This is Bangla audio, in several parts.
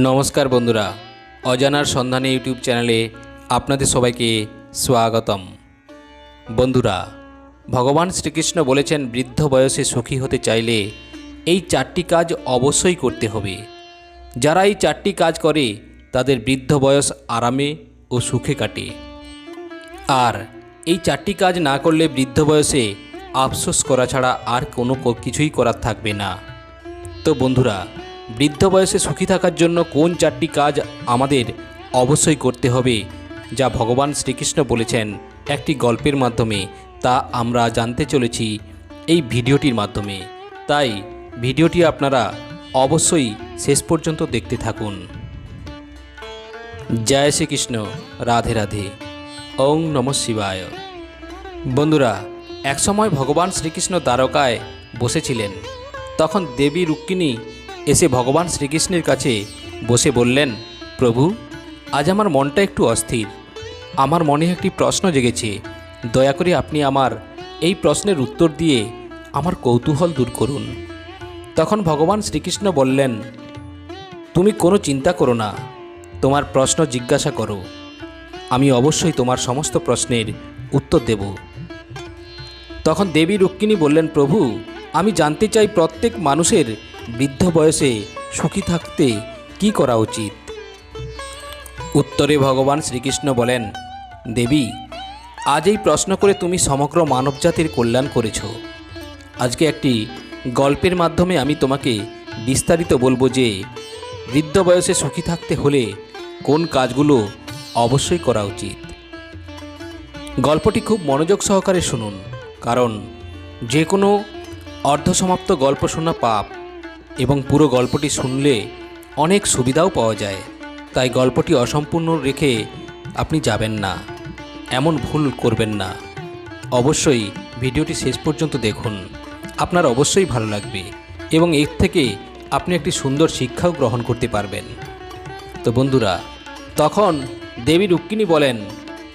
নমস্কার বন্ধুরা, অজানার সন্ধানে ইউটিউব চ্যানেলে আপনাদের সবাইকে স্বাগতম। বন্ধুরা, ভগবান শ্রীকৃষ্ণ বলেছেন বৃদ্ধ বয়সে সুখী হতে চাইলে এই চারটি কাজ অবশ্যই করতে হবে। যারা এই চারটি কাজ করে, তাদের বৃদ্ধ বয়স আরামে ও সুখে কাটে। আর এই চারটি কাজ না করলে বৃদ্ধ বয়সে আফসোস করা ছাড়া আর কোনো কিছুই করার থাকবে না। তো বন্ধুরা বৃদ্ধ বয়সে সুখী থাকার জন্য কোন চারটি কাজ আমাদের অবশ্যই করতে হবে, যা ভগবান শ্রীকৃষ্ণ বলেছেন একটি গল্পের মাধ্যমে, তা আমরা জানতে চলেছি এই ভিডিওটির মাধ্যমে। তাই ভিডিওটি আপনারা অবশ্যই শেষ পর্যন্ত দেখতে থাকুন। জয় শ্রীকৃষ্ণ, রাধে রাধে, ওং নম শিবায়। বন্ধুরা, একসময় ভগবান শ্রীকৃষ্ণ দ্বারকায় বসেছিলেন। তখন দেবী রুক্মিণী এসে ভগবান শ্রীকৃষ্ণের কাছে বসে বললেন, প্রভু, আজ আমার মনটা একটু অস্থির। আমার মনে একটি প্রশ্ন জেগেছে। দয়া করে আপনি আমার এই প্রশ্নের উত্তর দিয়ে আমার কৌতূহল দূর করুন। তখন ভগবান শ্রীকৃষ্ণ বললেন, তুমি কোনো চিন্তা করো না। তোমার প্রশ্ন জিজ্ঞাসা করো। আমি অবশ্যই তোমার সমস্ত প্রশ্নের উত্তর দেব। তখন দেবী রুক্মিণী বললেন, প্রভু, আমি জানতে চাই প্রত্যেক মানুষের বৃদ্ধ বয়সে সুখী থাকতে কি করা উচিত? উত্তরে ভগবান শ্রীকৃষ্ণ বলেন, দেবী, আজ এই প্রশ্ন করে তুমি সমগ্র মানবজাতির কল্যাণ করেছ। আজকে একটি গল্পের মাধ্যমে আমি তোমাকে বিস্তারিত বলব যে, বৃদ্ধ বয়সে সুখী থাকতে হলে কোন কাজগুলো অবশ্যই করা উচিত? গল্পটি খুব মনোযোগ সহকারে শুনুন, কারণ যে কোনো অর্ধসমাপ্ত গল্প শোনা পাপ। এবং পুরো গল্পটি শুনলে অনেক সুবিধাও পাওয়া যায়। তাই গল্পটি অসম্পূর্ণ রেখে আপনি যাবেন না। এমন ভুল করবেন না। অবশ্যই ভিডিওটি শেষ পর্যন্ত দেখুন। আপনার অবশ্যই ভালো লাগবে এবং এর থেকে আপনি একটি সুন্দর শিক্ষাও গ্রহণ করতে পারবেন। তো বন্ধুরা, তখন দেবী রুক্মিণী বলেন,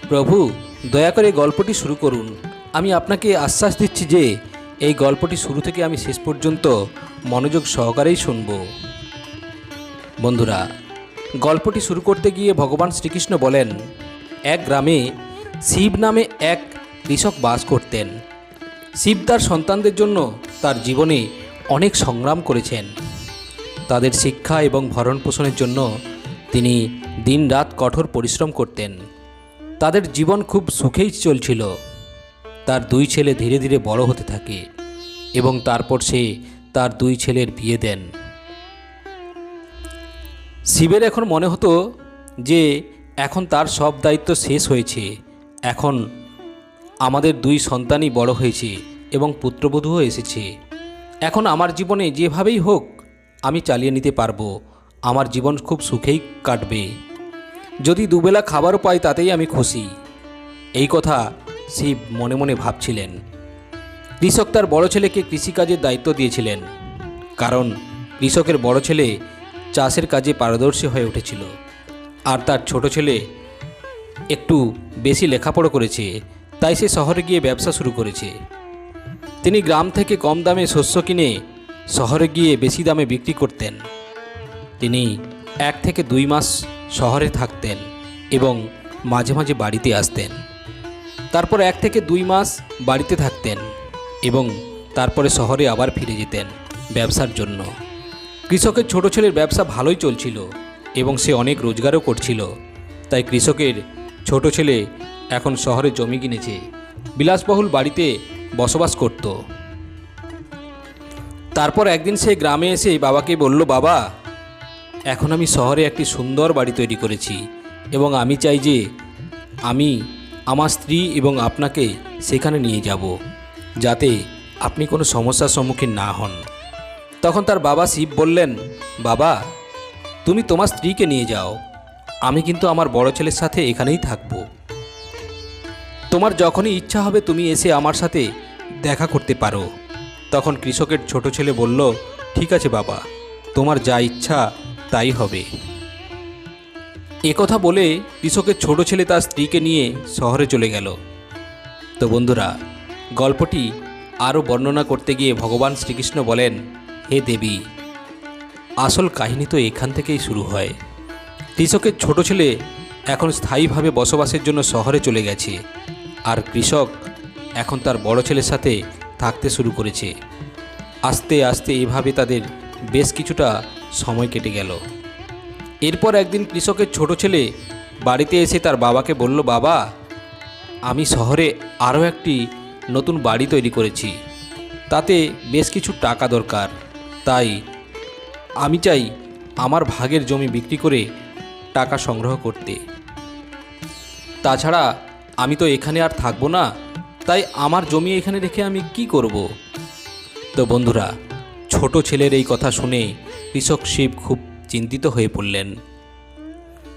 প্রভু, দয়া করে গল্পটি শুরু করুন। আমি আপনাকে আশ্বাস দিচ্ছি যে, এই গল্পটি শুরু থেকে আমি শেষ পর্যন্ত মনোযোগ সহকারেই শুনব। বন্ধুরা, গল্পটি শুরু করতে গিয়ে ভগবান শ্রীকৃষ্ণ বলেন, এক গ্রামে শিব নামে এক কৃষক বাস করতেন। শিব তার সন্তানদের জন্য তার জীবনে অনেক সংগ্রাম করেছেন। তাদের শিক্ষা এবং ভরণ পোষণের জন্য তিনি দিনরাত কঠোর পরিশ্রম করতেন। তাদের জীবন খুব সুখেই চলছিল। তার দুই ছেলে ধীরে ধীরে বড় হতে থাকে এবং তারপর সে তার দুই ছেলের বিয়ে দেন। শিবের এখন মনে হতো যে এখন তার সব দায়িত্ব শেষ হয়েছে। এখন আমাদের দুই সন্তানই বড় হয়েছে এবং পুত্রবধূও এসেছে। এখন আমার জীবনে যেভাবেই হোক আমি চালিয়ে নিতে পারব। আমার জীবন খুব সুখেই কাটবে। যদি দুবেলা খাবারও পাই তাতেই আমি খুশি। এই কথা শিব মনে মনে ভাবছিলেন। কৃষক তার বড় ছেলেকে কৃষিকাজের দায়িত্ব দিয়েছিলেন। কারণ কৃষকের বড় ছেলে চাষের কাজে পারদর্শী হয়ে উঠেছিল। আর তার ছোট ছেলে একটু বেশি লেখাপড়া করেছে, তাই সে শহরে গিয়ে ব্যবসা শুরু করেছে। তিনি গ্রাম থেকে কম দামে শস্য কিনে শহরে গিয়ে বেশি দামে বিক্রি করতেন। তিনি এক থেকে দুই মাস শহরে থাকতেন এবং মাঝে মাঝে বাড়িতে আসতেন। তারপর এক থেকে দুই মাস বাড়িতে থাকতেন। এবং তারপরে শহরে আবার ফিরে যেতেন ব্যবসার জন্য। কৃষকের ছোট ছেলের ব্যবসা ভালোই চলছিল এবং সে অনেক রোজগারও করছিল। তাই কৃষকের ছোট ছেলে এখন শহরে জমি কিনেছে, বিলাসবহুল বাড়িতে বসবাস করত। তারপর একদিন সে গ্রামে এসে বাবাকে বলল, বাবা, এখন আমি শহরে একটি সুন্দর বাড়ি তৈরি করেছি এবং আমি চাই যে আমি আমার স্ত্রী এবং আপনাকে সেখানে নিয়ে যাব। যাতে আপনি কোনো সমস্যার সম্মুখীন না হন। তখন তার বাবা শিব বললেন, বাবা, তুমি তোমার স্ত্রীকে নিয়ে যাও। আমি কিন্তু আমার বড় ছেলের সাথে এখানেই থাকব। তোমার যখনই ইচ্ছা হবে তুমি এসে আমার সাথে দেখা করতে পারো। তখন কৃষকের ছোট ছেলে বলল, ঠিক আছে বাবা, তোমার যা ইচ্ছা তাই হবে। একথা বলে কৃষকের ছোট ছেলে তার স্ত্রীকে নিয়ে শহরে চলে গেল। তো বন্ধুরা গল্পটি আরও বর্ণনা করতে গিয়ে ভগবান শ্রীকৃষ্ণ বলেন, হে দেবী, আসল কাহিনী তো এখান থেকেই শুরু হয়। কৃষকের ছোট ছেলে এখন স্থায়ীভাবে বসবাসের জন্য শহরে চলে গেছে, আর কৃষক এখন তার বড় ছেলের সাথে থাকতে শুরু করেছে। আস্তে আস্তে এভাবে তাদের বেশ কিছুটা সময় কেটে গেল। এরপর একদিন কৃষকের ছোট ছেলে বাড়িতে এসে তার বাবাকে বলল, বাবা, আমি শহরে আরও একটি নতুন বাড়ি তৈরি করেছি। তাতে বেশ কিছু টাকা দরকার। তাই আমি চাই আমার ভাগের জমি বিক্রি করে টাকা সংগ্রহ করতে। তাছাড়া আমি তো এখানে আর থাকব না, তাই আমার জমি এখানে রেখে আমি কি করব? তো বন্ধুরা, ছোট ছেলের এই কথা শুনে কৃষক শিব খুব চিন্তিত হয়ে পড়লেন।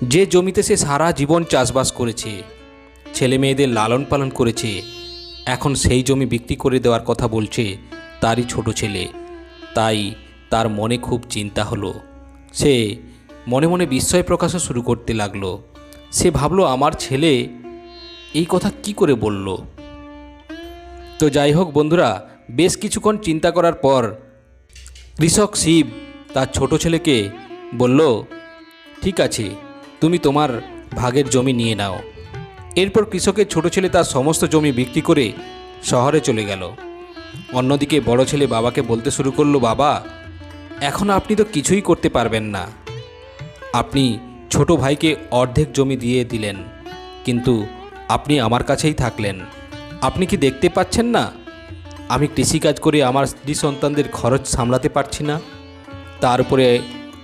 যে জমিতে সে সারা জীবন চাষবাস করেছে ছেলে মেয়েদের লালন পালন করেছে এখন সেই জমি বিক্রি করে দেওয়ার কথা বলছে তারই ছোট ছেলে। তাই তার মনে খুব চিন্তা হলো। সে মনে মনে বিস্ময় প্রকাশও শুরু করতে লাগল। সে ভাবলো, আমার ছেলে এই কথা কি করে বলল? তো যাই হোক বন্ধুরা, বেশ কিছুক্ষণ চিন্তা করার পর কৃষক শিব তার ছোট ছেলেকে বলল, ঠিক আছে, তুমি তোমার ভাগের জমি নিয়ে নাও। এরপর কৃষকের ছোট ছেলে তার সমস্ত জমি বিক্রি করে শহরে চলে গেল। অন্যদিকে বড় ছেলে বাবাকে বলতে শুরু করল, বাবা, এখন আপনি তো কিছুই করতে পারবেন না। আপনি ছোট ভাইকে অর্ধেক জমি দিয়ে দিলেন, কিন্তু আপনি আমার কাছেই থাকলেন। আপনি কি দেখতে পাচ্ছেন না? আমি কৃষিকাজ করে আমার স্ত্রী সন্তানদের খরচ সামলাতে পারছি না। তার উপরে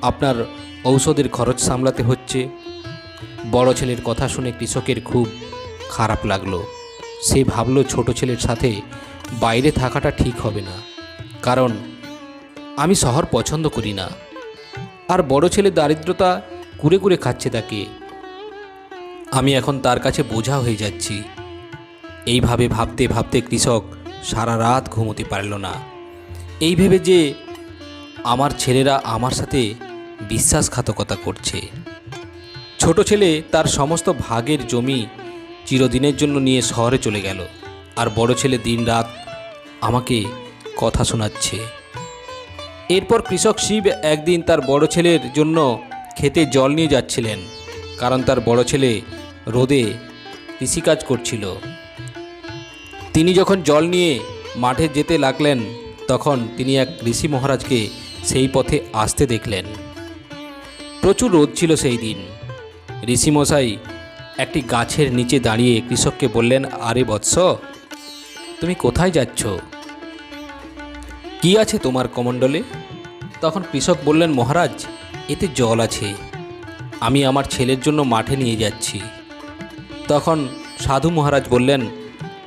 আপনার ঔষধের খরচ সামলাতে হচ্ছে। বড় ছেলের কথা শুনে কৃষকের খুব খারাপ লাগল। সে ভাবলো ছোট ছেলের সাথে বাইরে থাকাটা ঠিক হবে না। কারণ আমি শহর পছন্দ করি না। আর বড় ছেলে দারিদ্রতা কুরে কুরে খাচ্ছে তাকে। আমি এখন তার কাছে বোঝা হয়ে যাচ্ছি। এইভাবে ভাবতে ভাবতে কৃষক সারা রাত ঘুমোতে পারল না। এই ভেবে যে আমার ছেলেরা আমার সাথে বিশ্বাসঘাতকতা করছে। ছোট ছেলে তার সমস্ত ভাগের জমি চিরদিনের জন্য নিয়ে শহরে চলে গেল। আর বড় ছেলে দিনরাত আমাকে কথা শোনাচ্ছে। এরপর কৃষক শিব একদিন তার বড় ছেলের জন্য খেতে জল নিয়ে যাচ্ছিলেন, কারণ তার বড় ছেলে রোদে কৃষিকাজ করছিল। তিনি যখন জল নিয়ে মাঠে যেতে লাগলেন, তখন তিনি এক ঋষি মহারাজকে সেই পথে আসতে দেখলেন। প্রচুর রোদ ছিল সেই দিন। ঋষিমশাই, একটি গাছের নিচে দাঁড়িয়ে কৃষককে বললেন, আরে বৎস, তুমি কোথায় যাচ্ছ? কি আছে তোমার কমণ্ডলে? তখন কৃষক বললেন, মহারাজ, এতে জল আছে। আমি আমার ছেলের জন্য মাঠে নিয়ে যাচ্ছি। তখন সাধু মহারাজ বললেন,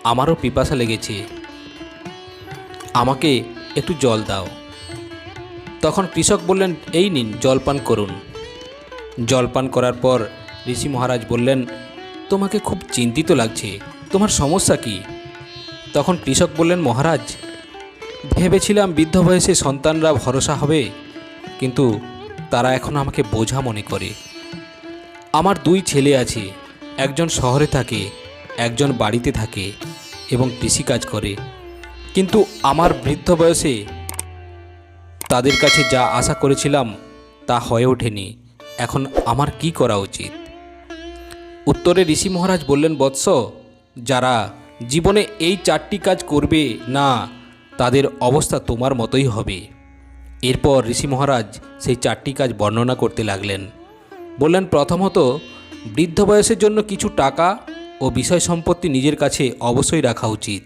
আমারও পিপাসা লেগেছে। আমাকে একটু জল দাও। তখন কৃষক বললেন, এই নিন, জলপান করুন। জলপান করার পর ঋষি মহারাজ বললেন, তোমাকে খুব চিন্তিত লাগছে, তোমার সমস্যা কি? তখন কৃষক বললেন, মহারাজ, ভেবেছিলাম বৃদ্ধ বয়সে সন্তানরা ভরসা হবে, কিন্তু তারা এখন আমাকে বোঝা মনে করে। আমার দুই ছেলে আছে, একজন শহরে থাকে, একজন বাড়িতে থাকে এবং কৃষিকাজ করে। কিন্তু আমার বৃদ্ধ বয়সে তাদের কাছে যা আশা করেছিলাম তা হয়ে ওঠেনি। এখন আমার কি করা উচিত? উত্তরে ঋষি মহারাজ বললেন, বৎস, যারা জীবনে এই চারটি কাজ করবে না, তাদের অবস্থা তোমার মতোই হবে। এরপর ঋষি মহারাজ সেই চারটি কাজ বর্ণনা করতে লাগলেন। বললেন, প্রথমত, বৃদ্ধ বয়সের জন্য কিছু টাকা ও বিষয় সম্পত্তি নিজের কাছে অবশ্যই রাখা উচিত।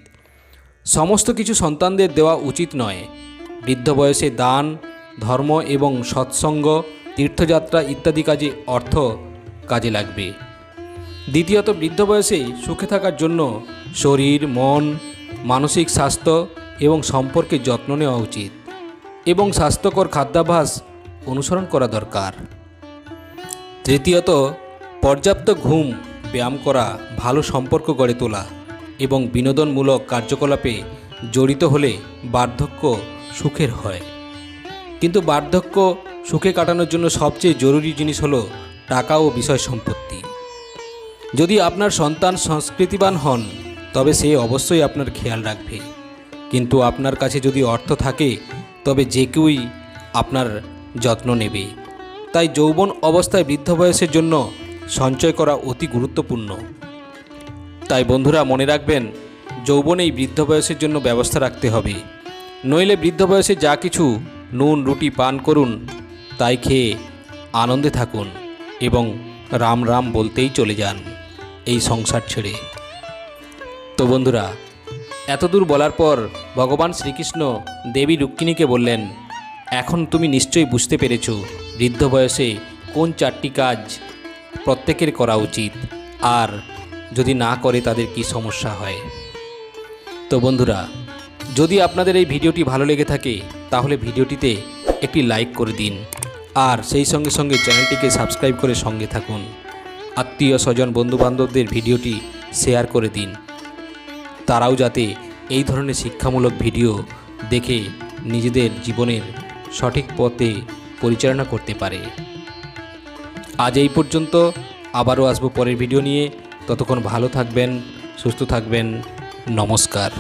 সমস্ত কিছু সন্তানদের দেওয়া উচিত নয়। বৃদ্ধ বয়সে দান, ধর্ম এবং সৎসঙ্গ, তীর্থযাত্রা ইত্যাদি কাজে অর্থ কাজে লাগবে। দ্বিতীয়ত বৃদ্ধ বয়সে সুখে থাকার জন্য শরীর, মন, মানসিক স্বাস্থ্য এবং সম্পর্কে যত্ন নেওয়া উচিত এবং স্বাস্থ্যকর খাদ্যাভ্যাস অনুসরণ করা দরকার। তৃতীয়ত, পর্যাপ্ত ঘুম, ব্যায়াম করা ভালো সম্পর্ক গড়ে তোলা এবং বিনোদনমূলক কার্যকলাপে জড়িত হলে বার্ধক্য সুখের হয়। কিন্তু বার্ধক্য সুখে কাটানোর জন্য সবচেয়ে জরুরি জিনিস হলো টাকা ও বিষয় সম্পত্তি। যদি আপনার সন্তান সংস্কৃতিবান হন, তবে সে অবশ্যই আপনার খেয়াল রাখবে। কিন্তু আপনার কাছে যদি অর্থ থাকে, তবে যে কেউই আপনার যত্ন নেবে। তাই যৌবন অবস্থায় বৃদ্ধ বয়সের জন্য সঞ্চয় করা অতি গুরুত্বপূর্ণ। তাই বন্ধুরা, মনে রাখবেন, যৌবনেই বৃদ্ধ বয়সের জন্য ব্যবস্থা রাখতে হবে। নইলে বৃদ্ধ বয়সে যা কিছু নুন, রুটি, পান করুন, তাই খেয়ে আনন্দে থাকুন এবং রাম রাম বলতেই চলে যান। এই সংসার ছেড়ে। তো বন্ধুরা, এতদূর বলার পর ভগবান শ্রীকৃষ্ণ দেবী রুক্মিণীকে বললেন, এখন তুমি নিশ্চয়ই বুঝতে পেরেছ বৃদ্ধ বয়সে কোন চারটি কাজ প্রত্যেকের করা উচিত, আর যদি না করে তাদের কি সমস্যা হয়? তো বন্ধুরা, যদি আপনাদের এই ভিডিওটি ভালো লেগে থাকে, তাহলে ভিডিওটিতে একটি লাইক করে দিন, আর সেই সঙ্গে সঙ্গে চ্যানেলটিকে সাবস্ক্রাইব করে সঙ্গে থাকুন। আত্মীয় স্বজন বন্ধুবান্ধবদের ভিডিওটি শেয়ার করে দিন। তারাও যাতে এই ধরনের শিক্ষামূলক ভিডিও দেখে নিজেদের জীবনের সঠিক পথে পরিচালনা করতে পারে। আজ এই পর্যন্ত, আবারও আসব পরের ভিডিও নিয়ে। ততক্ষণ ভালো থাকবেন, সুস্থ থাকবেন। নমস্কার।